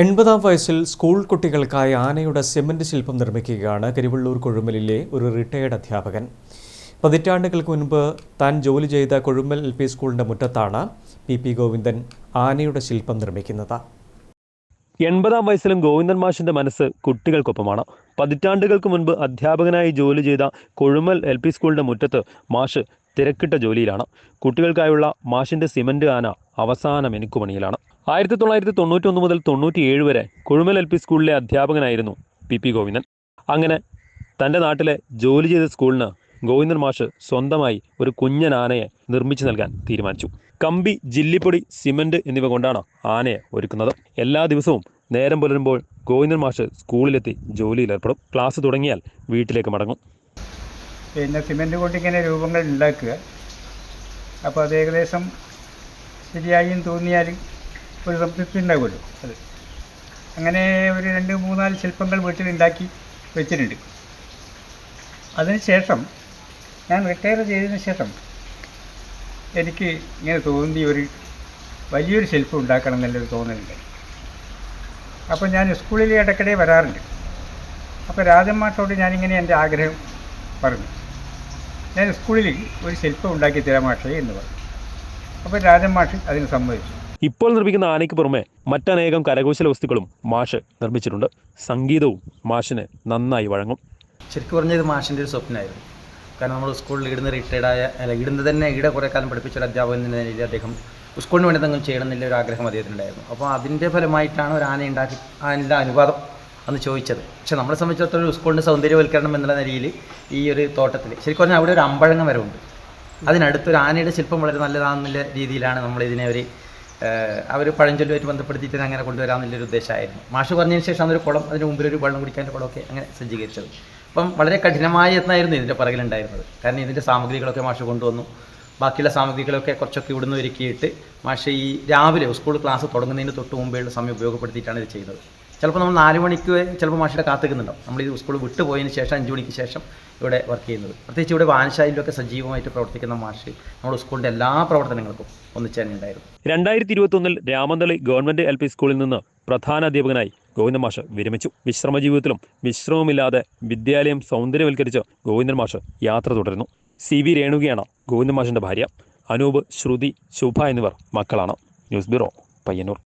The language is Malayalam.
എൺപതാം വയസ്സിൽ സ്കൂൾ കുട്ടികൾക്കായി ആനയുടെ സിമന്റ് ശില്പം നിർമ്മിക്കുകയാണ് കരിവള്ളൂർ കൊഴുമലിലെ ഒരു റിട്ടയേർഡ് അധ്യാപകൻ. പതിറ്റാണ്ടുകൾക്ക് മുൻപ് താൻ ജോലി ചെയ്ത കൊഴുമൽ എൽ പി സ്കൂളിന്റെ മുറ്റത്താണ് പി പി ഗോവിന്ദൻ ആനയുടെ ശില്പം നിർമ്മിക്കുന്നത്. എൺപതാം വയസ്സിലും ഗോവിന്ദൻ മാഷിന്റെ മനസ്സ് കുട്ടികൾക്കൊപ്പമാണ്. പതിറ്റാണ്ടുകൾക്ക് മുൻപ് അധ്യാപകനായി ജോലി ചെയ്ത കൊഴുമൽ എൽ പി സ്കൂളിന്റെ മുറ്റത്ത് മാഷ് തിരക്കിട്ട ജോലിയിലാണ്. കുട്ടികൾക്കായുള്ള മാഷിന്റെ സിമന്റ് ആന അവസാന മെനുക്കുപണിയിലാണ് ആയിരത്തി തൊള്ളായിരത്തി തൊണ്ണൂറ്റൊന്ന് മുതൽ തൊണ്ണൂറ്റിയേഴ് വരെ കുഴുമൽ എൽ പി സ്കൂളിലെ അധ്യാപകനായിരുന്നു പി പി ഗോവിന്ദൻ. അങ്ങനെ തന്റെ നാട്ടിലെ ജോലി ചെയ്ത സ്കൂളിന് ഗോവിന്ദൻ മാഷ് സ്വന്തമായി ഒരു കുഞ്ഞൻ ആനയെ നിർമ്മിച്ചു നൽകാൻ തീരുമാനിച്ചു. കമ്പി ജില്ലിപ്പൊടി സിമന്റ് എന്നിവ കൊണ്ടാണ് ആനയെ ഒരുക്കുന്നത്. എല്ലാ ദിവസവും നേരം പുലരുമ്പോൾ ഗോവിന്ദൻ മാഷ് സ്കൂളിലെത്തി ജോലിയിലേർപ്പെടും ക്ലാസ് തുടങ്ങിയാൽ വീട്ടിലേക്ക് മടങ്ങും. പിന്നെ സിമെന്റ് കൊണ്ട് ഇങ്ങനെ രൂപങ്ങൾ ഉണ്ടാക്കുക. അപ്പോൾ അത് ഏകദേശം ശരിയായും തോന്നിയാൽ ഒരു സംതൃപ്തി ഉണ്ടാകുമല്ലോ അത്. അങ്ങനെ ഒരു രണ്ട് മൂന്നാൽ ശില്പങ്ങൾ വീട്ടിൽ ഉണ്ടാക്കി വെച്ചിട്ടുണ്ട്. അതിനുശേഷം ഞാൻ റിട്ടയർ ചെയ്തതിന് ശേഷം എനിക്ക് ഇങ്ങനെ തോന്നി ഒരു വലിയൊരു ശില്പം ഉണ്ടാക്കണം എന്നുള്ളൊരു തോന്നലുണ്ട്. അപ്പോൾ ഞാൻ സ്കൂളിൽ ഇടയ്ക്കിടെ വരാറുണ്ട്. അപ്പോൾ രാജൻ മാഷോട് ഞാനിങ്ങനെ എന്റെ ആഗ്രഹം പറഞ്ഞു. ഞാൻ സ്കൂളിൽ ഒരു ശില്പം ഉണ്ടാക്കി തരാം മാഷേ എന്ന് പറഞ്ഞു. അപ്പോൾ രാജൻ മാഷ് അതിന് സമ്മതിച്ചു. ഇപ്പോൾ നിർമ്മിക്കുന്ന ആനയ്ക്ക് പുറമെ മറ്റനേകം കരകൗശല വസ്തുക്കളും മാഷ് നിർമ്മിച്ചിട്ടുണ്ട്. സംഗീതവും മാഷിന് നന്നായി വഴങ്ങും. ശരിക്കും പറഞ്ഞത് ഇത് മാഷിന്റെ ഒരു സ്വപ്നമായിരുന്നു. കാരണം നമ്മൾ സ്കൂളിൽ ഇടുന്ന റിട്ടയർഡായ അല്ല ഇടുന്ന തന്നെ ഇവിടെ കുറേ കാലം പഠിപ്പിച്ച ഒരു അധ്യാപകൻ എന്ന നിലയിൽ അദ്ദേഹം സ്കൂളിന് വേണ്ടി എന്തെങ്കിലും ചെയ്യണം എന്നുള്ള ഒരു ആഗ്രഹം അദ്ദേഹത്തിനുണ്ടായിരുന്നു. അപ്പോൾ അതിന്റെ ഫലമായിട്ടാണ് ഒരു ആന ഉണ്ടാക്കി അതിന്റെ അനുവാദം അന്ന് ചോദിച്ചത്. പക്ഷെ നമ്മളെ സംബന്ധിച്ചിടത്തോളം ഒരു സ്കൂളിന്റെ സൗന്ദര്യവൽക്കരണം എന്നുള്ള നിലയിൽ ഈ ഒരു തോട്ടത്തിൽ ശരിക്കും പറഞ്ഞാൽ അവിടെ ഒരു അമ്പഴങ്ങ മരമുണ്ട് അതിനടുത്തൊരു ആനയുടെ ശില്പം വളരെ നല്ലതാണെന്നുള്ള രീതിയിലാണ് നമ്മൾ ഇതിനെ ഒരു അവർ പഴഞ്ചൊല്ലുമായിട്ട് ബന്ധപ്പെടുത്തിയിട്ട് അങ്ങനെ കൊണ്ടുവരാമെന്നുള്ളൊരു ഉദ്ദേശമായിരുന്നു. മാഷ് പറഞ്ഞതിന് ശേഷം അതൊരു കുളം അതിന് മുമ്പിൽ ഒരു വെള്ളം കുടിക്കാന്റെ കുളമൊക്കെ അങ്ങനെ സജ്ജീകരിച്ചത്. അപ്പം വളരെ കഠിനമായ യത്നമായിരുന്നു ഇതിന്റെ പുറകിലുണ്ടായിരുന്നത്. കാരണം ഇതിന്റെ സാമഗ്രികളൊക്കെ മാഷ് കൊണ്ടുവന്നു. ബാക്കിയുള്ള സാമഗ്രികളൊക്കെ കുറച്ചൊക്കെ ഇവിടുന്ന് ഒരുക്കിയിട്ട് മാഷ് ഈ രാവിലെ സ്കൂൾ ക്ലാസ് തുടങ്ങുന്നതിന് തൊട്ട് മുമ്പേയുള്ള സമയം ഉപയോഗപ്പെടുത്തിയിട്ടാണ് ഇത് ചെയ്യുന്നത് ചിലപ്പോൾ നമ്മൾ നാല് മണിക്ക് ചിലപ്പോൾ മാഷിയുടെ കാത്തിക്കുന്നുണ്ടാവും നമ്മൾ ഈ സ്കൂൾ വിട്ടു പോയതിന് ശേഷം അഞ്ച് മണിക്ക് ശേഷം ഇവിടെ വർക്ക് ചെയ്യുന്നത്. പ്രത്യേകിച്ച് ഇവിടെ വാനശാലയിലൊക്കെ സജീവമായിട്ട് പ്രവർത്തിക്കുന്ന മാഷ് നമ്മുടെ സ്കൂളിന്റെ എല്ലാ പ്രവർത്തനങ്ങൾക്കും ഒന്നിച്ച് തന്നെ ഉണ്ടായിരുന്നു. രണ്ടായിരത്തി ഇരുപത്തൊന്നിൽ രാമന്തളി ഗവൺമെന്റ് എൽ പി സ്കൂളിൽ നിന്ന് പ്രധാന അധ്യാപകനായി ഗോവിന്ദൻ മാഷ് വിരമിച്ചു. വിശ്രമ ജീവിതത്തിലും വിശ്രമമില്ലാതെ വിദ്യാലയം സൗന്ദര്യവൽക്കരിച്ച് ഗോവിന്ദൻ മാഷ് യാത്ര തുടരുന്നു. സി വി രേണുകയാണ് ഗോവിന്ദൻ മാഷിന്റെ ഭാര്യ. അനൂപ് ശ്രുതി ശുഭ എന്നിവർ മക്കളാണ്. News bureau Payyanur.